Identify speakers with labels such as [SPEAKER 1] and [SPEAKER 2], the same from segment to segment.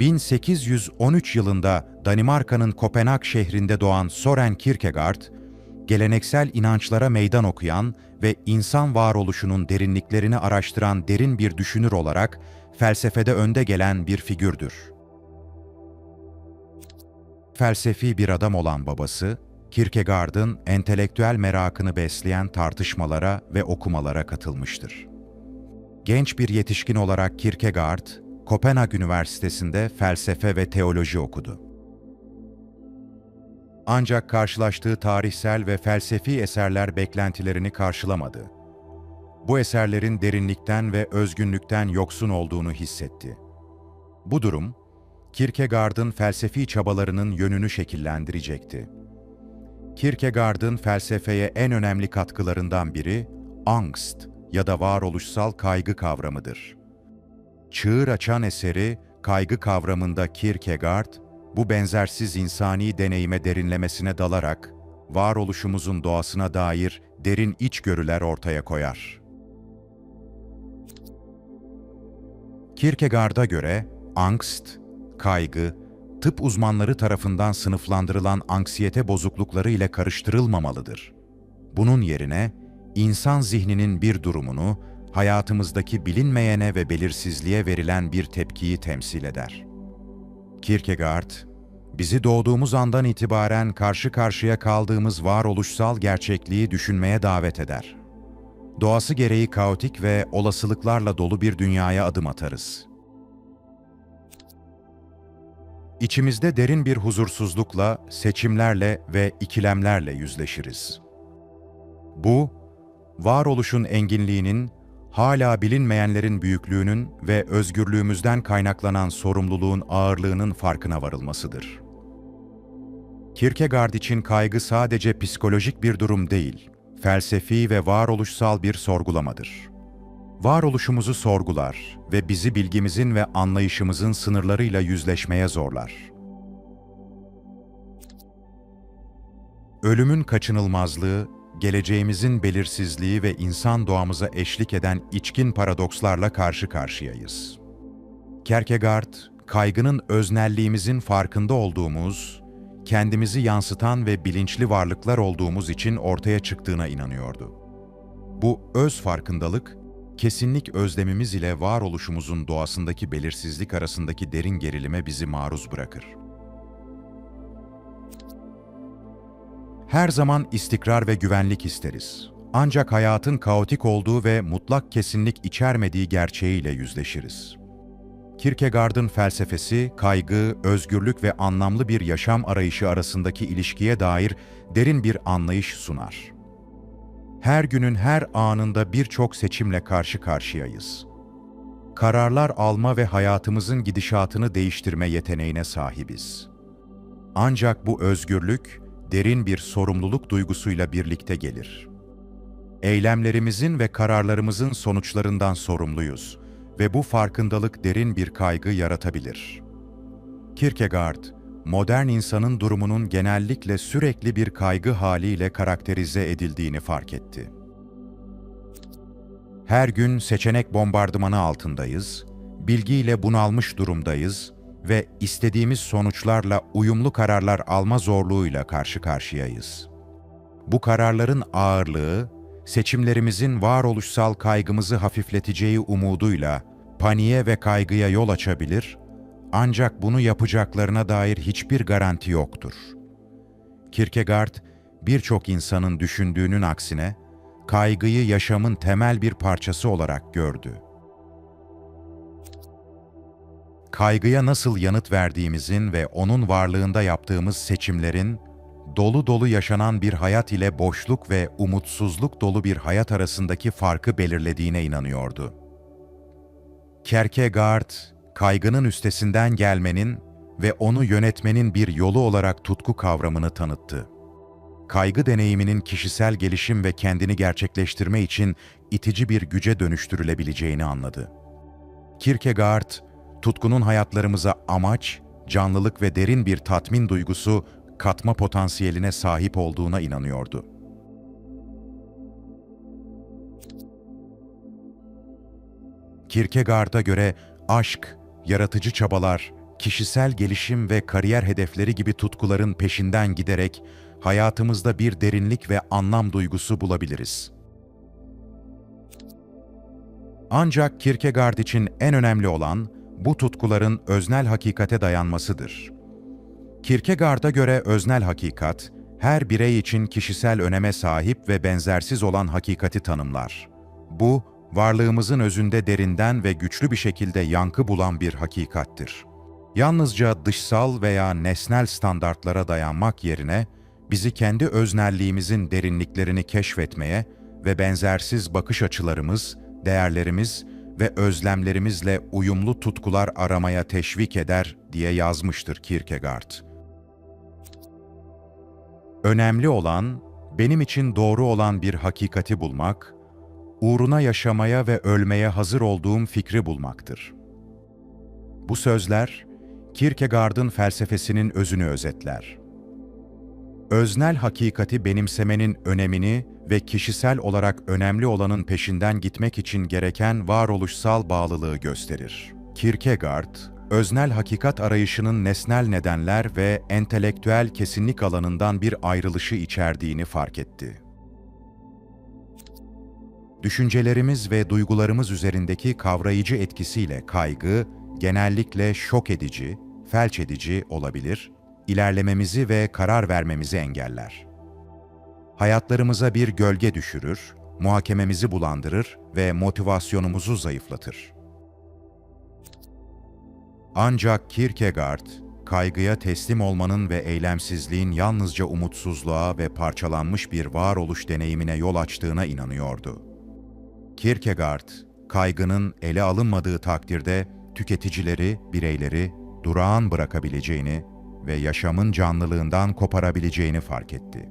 [SPEAKER 1] 1813 yılında Danimarka'nın Kopenhag şehrinde doğan Soren Kierkegaard, geleneksel inançlara meydan okuyan ve insan varoluşunun derinliklerini araştıran derin bir düşünür olarak felsefede önde gelen bir figürdür. Felsefi bir adam olan babası, Kierkegaard'ın entelektüel merakını besleyen tartışmalara ve okumalara katılmıştır. Genç bir yetişkin olarak Kierkegaard, Kopenhag Üniversitesi'nde felsefe ve teoloji okudu. Ancak karşılaştığı tarihsel ve felsefi eserler beklentilerini karşılamadı. Bu eserlerin derinlikten ve özgünlükten yoksun olduğunu hissetti. Bu durum, Kierkegaard'ın felsefi çabalarının yönünü şekillendirecekti. Kierkegaard'ın felsefeye en önemli katkılarından biri angst ya da varoluşsal kaygı kavramıdır. Çığır açan eseri kaygı kavramında Kierkegaard, bu benzersiz insani deneyime derinlemesine dalarak varoluşumuzun doğasına dair derin içgörüler ortaya koyar. Kierkegaard'a göre angst, kaygı, tıp uzmanları tarafından sınıflandırılan anksiyete bozuklukları ile karıştırılmamalıdır. Bunun yerine insan zihninin bir durumunu hayatımızdaki bilinmeyene ve belirsizliğe verilen bir tepkiyi temsil eder. Kierkegaard, bizi doğduğumuz andan itibaren karşı karşıya kaldığımız varoluşsal gerçekliği düşünmeye davet eder. Doğası gereği kaotik ve olasılıklarla dolu bir dünyaya adım atarız. İçimizde derin bir huzursuzlukla, seçimlerle ve ikilemlerle yüzleşiriz. Bu, varoluşun enginliğinin, hala bilinmeyenlerin büyüklüğünün ve özgürlüğümüzden kaynaklanan sorumluluğun ağırlığının farkına varılmasıdır. Kierkegaard için kaygı sadece psikolojik bir durum değil, felsefi ve varoluşsal bir sorgulamadır. Varoluşumuzu sorgular ve bizi bilgimizin ve anlayışımızın sınırlarıyla yüzleşmeye zorlar. Ölümün kaçınılmazlığı, geleceğimizin belirsizliği ve insan doğamıza eşlik eden içkin paradokslarla karşı karşıyayız. Kierkegaard, kaygının öznelliğimizin farkında olduğumuz, kendimizi yansıtan ve bilinçli varlıklar olduğumuz için ortaya çıktığına inanıyordu. Bu öz farkındalık, kesinlik özlemimiz ile varoluşumuzun doğasındaki belirsizlik arasındaki derin gerilime bizi maruz bırakır. Her zaman istikrar ve güvenlik isteriz. Ancak hayatın kaotik olduğu ve mutlak kesinlik içermediği gerçeğiyle yüzleşiriz. Kierkegaard'ın felsefesi, kaygı, özgürlük ve anlamlı bir yaşam arayışı arasındaki ilişkiye dair derin bir anlayış sunar. Her günün her anında birçok seçimle karşı karşıyayız. Kararlar alma ve hayatımızın gidişatını değiştirme yeteneğine sahibiz. Ancak bu özgürlük, derin bir sorumluluk duygusuyla birlikte gelir. Eylemlerimizin ve kararlarımızın sonuçlarından sorumluyuz ve bu farkındalık derin bir kaygı yaratabilir. Kierkegaard, modern insanın durumunun genellikle sürekli bir kaygı haliyle karakterize edildiğini fark etti. Her gün seçenek bombardımanı altındayız, bilgiyle bunalmış durumdayız ve istediğimiz sonuçlarla uyumlu kararlar alma zorluğuyla karşı karşıyayız. Bu kararların ağırlığı, seçimlerimizin varoluşsal kaygımızı hafifleteceği umuduyla paniğe ve kaygıya yol açabilir, ancak bunu yapacaklarına dair hiçbir garanti yoktur. Kierkegaard, birçok insanın düşündüğünün aksine, kaygıyı yaşamın temel bir parçası olarak gördü. Kaygıya nasıl yanıt verdiğimizin ve onun varlığında yaptığımız seçimlerin, dolu dolu yaşanan bir hayat ile boşluk ve umutsuzluk dolu bir hayat arasındaki farkı belirlediğine inanıyordu. Kierkegaard, kaygının üstesinden gelmenin ve onu yönetmenin bir yolu olarak tutku kavramını tanıttı. Kaygı deneyiminin kişisel gelişim ve kendini gerçekleştirme için itici bir güce dönüştürülebileceğini anladı. Kierkegaard, tutkunun hayatlarımıza amaç, canlılık ve derin bir tatmin duygusu katma potansiyeline sahip olduğuna inanıyordu. Kierkegaard'a göre aşk, yaratıcı çabalar, kişisel gelişim ve kariyer hedefleri gibi tutkuların peşinden giderek hayatımızda bir derinlik ve anlam duygusu bulabiliriz. Ancak Kierkegaard için en önemli olan bu tutkuların öznel hakikate dayanmasıdır. Kierkegaard'a göre öznel hakikat, her birey için kişisel öneme sahip ve benzersiz olan hakikati tanımlar. Bu, varlığımızın özünde derinden ve güçlü bir şekilde yankı bulan bir hakikattir. Yalnızca dışsal veya nesnel standartlara dayanmak yerine, bizi kendi öznelliğimizin derinliklerini keşfetmeye ve benzersiz bakış açılarımız, değerlerimiz ve özlemlerimizle uyumlu tutkular aramaya teşvik eder diye yazmıştır Kierkegaard. Önemli olan, benim için doğru olan bir hakikati bulmak, uğruna yaşamaya ve ölmeye hazır olduğum fikri bulmaktır. Bu sözler, Kierkegaard'ın felsefesinin özünü özetler. Öznel hakikati benimsemenin önemini ve kişisel olarak önemli olanın peşinden gitmek için gereken varoluşsal bağlılığı gösterir. Kierkegaard, öznel hakikat arayışının nesnel nedenler ve entelektüel kesinlik alanından bir ayrılışı içerdiğini fark etti. Düşüncelerimiz ve duygularımız üzerindeki kavrayıcı etkisiyle kaygı, genellikle şok edici, felç edici olabilir, ilerlememizi ve karar vermemizi engeller. Hayatlarımıza bir gölge düşürür, muhakememizi bulandırır ve motivasyonumuzu zayıflatır. Ancak Kierkegaard, kaygıya teslim olmanın ve eylemsizliğin yalnızca umutsuzluğa ve parçalanmış bir varoluş deneyimine yol açtığına inanıyordu. Kierkegaard, kaygının ele alınmadığı takdirde tüketicileri, bireyleri durağan bırakabileceğini ve yaşamın canlılığından koparabileceğini fark etti.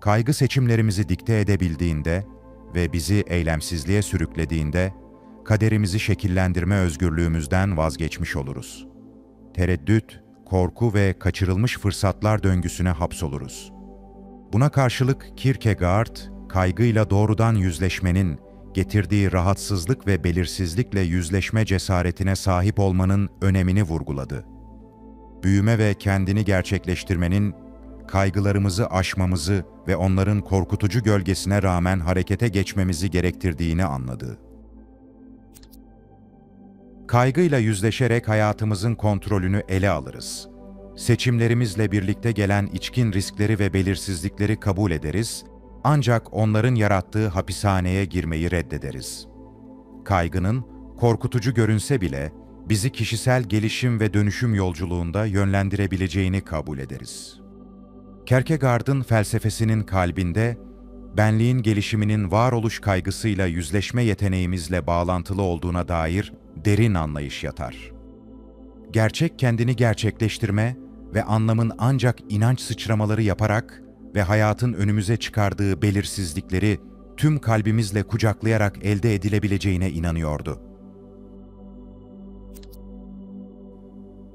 [SPEAKER 1] Kaygı seçimlerimizi dikte edebildiğinde ve bizi eylemsizliğe sürüklediğinde kaderimizi şekillendirme özgürlüğümüzden vazgeçmiş oluruz. Tereddüt, korku ve kaçırılmış fırsatlar döngüsüne hapsoluruz. Buna karşılık Kierkegaard, kaygıyla doğrudan yüzleşmenin, getirdiği rahatsızlık ve belirsizlikle yüzleşme cesaretine sahip olmanın önemini vurguladı. Büyüme ve kendini gerçekleştirmenin, kaygılarımızı aşmamızı ve onların korkutucu gölgesine rağmen harekete geçmemizi gerektirdiğini anladı. Kaygıyla yüzleşerek hayatımızın kontrolünü ele alırız. Seçimlerimizle birlikte gelen içkin riskleri ve belirsizlikleri kabul ederiz ancak onların yarattığı hapishaneye girmeyi reddederiz. Kaygının, korkutucu görünse bile, bizi kişisel gelişim ve dönüşüm yolculuğunda yönlendirebileceğini kabul ederiz. Kierkegaard'ın felsefesinin kalbinde, benliğin gelişiminin varoluş kaygısıyla yüzleşme yeteneğimizle bağlantılı olduğuna dair derin anlayış yatar. Gerçek kendini gerçekleştirme ve anlamın ancak inanç sıçramaları yaparak ve hayatın önümüze çıkardığı belirsizlikleri tüm kalbimizle kucaklayarak elde edilebileceğine inanıyordu.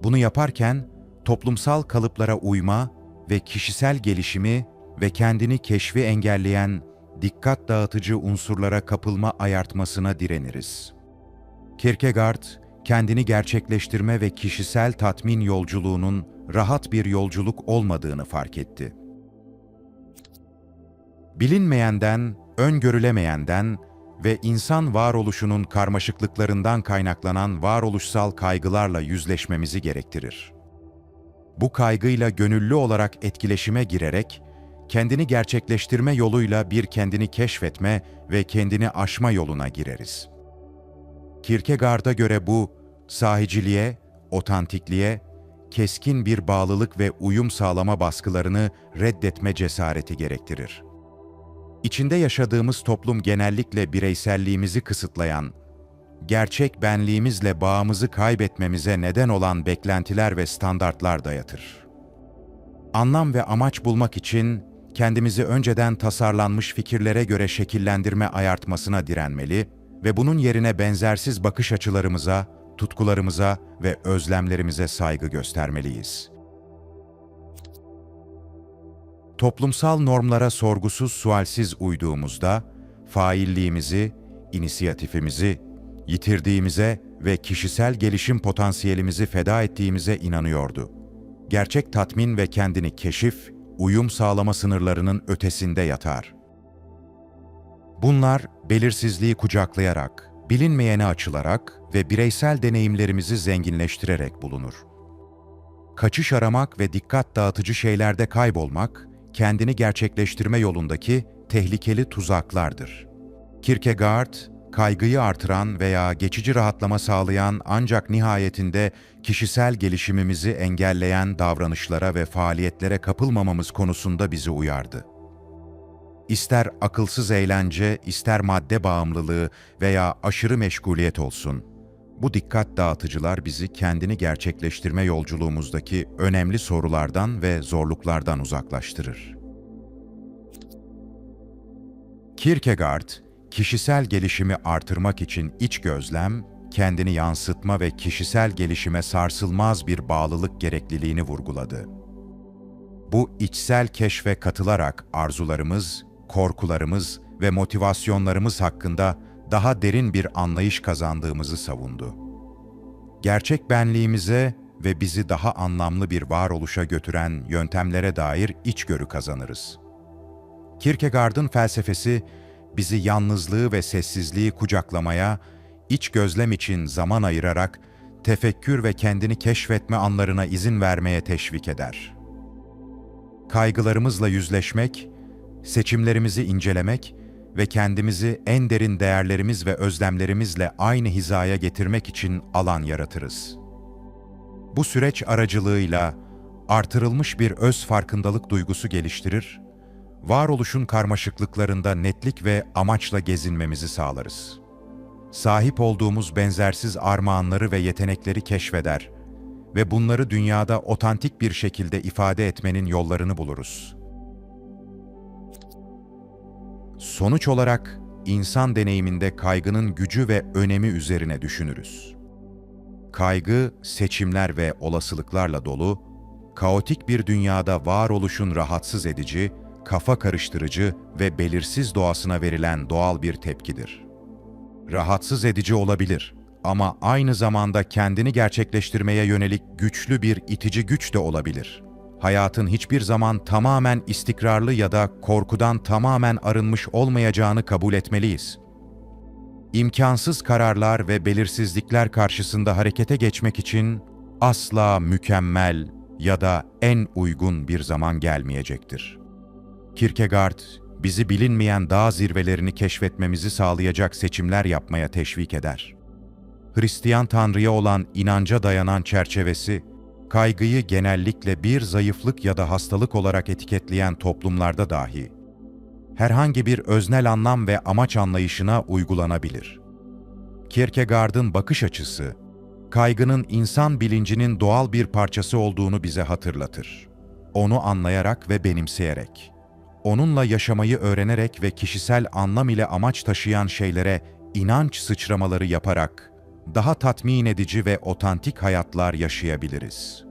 [SPEAKER 1] Bunu yaparken toplumsal kalıplara uyma ve kişisel gelişimi ve kendini keşfi engelleyen dikkat dağıtıcı unsurlara kapılma ayartmasına direniriz. Kierkegaard, kendini gerçekleştirme ve kişisel tatmin yolculuğunun rahat bir yolculuk olmadığını fark etti bilinmeyenden, öngörülemeyenden ve insan varoluşunun karmaşıklıklarından kaynaklanan varoluşsal kaygılarla yüzleşmemizi gerektirir. Bu kaygıyla gönüllü olarak etkileşime girerek, kendini gerçekleştirme yoluyla bir kendini keşfetme ve kendini aşma yoluna gireriz. Kierkegaard'a göre bu, sahiciliğe, otantikliğe, keskin bir bağlılık ve uyum sağlama baskılarını reddetme cesareti gerektirir. İçinde yaşadığımız toplum genellikle bireyselliğimizi kısıtlayan, gerçek benliğimizle bağımızı kaybetmemize neden olan beklentiler ve standartlar dayatır. Anlam ve amaç bulmak için kendimizi önceden tasarlanmış fikirlere göre şekillendirme ayartmasına direnmeli ve bunun yerine benzersiz bakış açılarımıza, tutkularımıza ve özlemlerimize saygı göstermeliyiz toplumsal normlara sorgusuz sualsiz uyduğumuzda, failliğimizi, inisiyatifimizi, yitirdiğimize ve kişisel gelişim potansiyelimizi feda ettiğimize inanıyordu. Gerçek tatmin ve kendini keşif, uyum sağlama sınırlarının ötesinde yatar. Bunlar belirsizliği kucaklayarak, bilinmeyene açılarak ve bireysel deneyimlerimizi zenginleştirerek bulunur. Kaçış aramak ve dikkat dağıtıcı şeylerde kaybolmak, kendini gerçekleştirme yolundaki tehlikeli tuzaklardır. Kierkegaard, kaygıyı artıran veya geçici rahatlama sağlayan ancak nihayetinde kişisel gelişimimizi engelleyen davranışlara ve faaliyetlere kapılmamamız konusunda bizi uyardı. İster akılsız eğlence, ister madde bağımlılığı veya aşırı meşguliyet olsun, bu dikkat dağıtıcılar bizi kendini gerçekleştirme yolculuğumuzdaki önemli sorulardan ve zorluklardan uzaklaştırır. Kierkegaard, kişisel gelişimi artırmak için iç gözlem, kendini yansıtma ve kişisel gelişime sarsılmaz bir bağlılık gerekliliğini vurguladı. Bu içsel keşfe katılarak arzularımız, korkularımız ve motivasyonlarımız hakkında daha derin bir anlayış kazandığımızı savundu. Gerçek benliğimize ve bizi daha anlamlı bir varoluşa götüren yöntemlere dair içgörü kazanırız. Kierkegaard'ın felsefesi bizi yalnızlığı ve sessizliği kucaklamaya, iç gözlem için zaman ayırarak tefekkür ve kendini keşfetme anlarına izin vermeye teşvik eder. Kaygılarımızla yüzleşmek, seçimlerimizi incelemek ve kendimizi en derin değerlerimiz ve özlemlerimizle aynı hizaya getirmek için alan yaratırız. Bu süreç aracılığıyla artırılmış bir öz farkındalık duygusu geliştirir, varoluşun karmaşıklıklarında netlik ve amaçla gezinmemizi sağlarız. Sahip olduğumuz benzersiz armağanları ve yetenekleri keşfeder ve bunları dünyada otantik bir şekilde ifade etmenin yollarını buluruz. Sonuç olarak insan deneyiminde kaygının gücü ve önemi üzerine düşünürüz. Kaygı, seçimler ve olasılıklarla dolu, kaotik bir dünyada varoluşun rahatsız edici, kafa karıştırıcı ve belirsiz doğasına verilen doğal bir tepkidir. Rahatsız edici olabilir ama aynı zamanda kendini gerçekleştirmeye yönelik güçlü bir itici güç de olabilir. Hayatın hiçbir zaman tamamen istikrarlı ya da korkudan tamamen arınmış olmayacağını kabul etmeliyiz. İmkansız kararlar ve belirsizlikler karşısında harekete geçmek için asla mükemmel ya da en uygun bir zaman gelmeyecektir. Kierkegaard, bizi bilinmeyen dağ zirvelerini keşfetmemizi sağlayacak seçimler yapmaya teşvik eder. Hristiyan Tanrı'ya olan inanca dayanan çerçevesi, kaygıyı genellikle bir zayıflık ya da hastalık olarak etiketleyen toplumlarda dahi, herhangi bir öznel anlam ve amaç anlayışına uygulanabilir. Kierkegaard'ın bakış açısı, kaygının insan bilincinin doğal bir parçası olduğunu bize hatırlatır. Onu anlayarak ve benimseyerek, onunla yaşamayı öğrenerek ve kişisel anlam ile amaç taşıyan şeylere inanç sıçramaları yaparak daha tatmin edici ve otantik hayatlar yaşayabiliriz.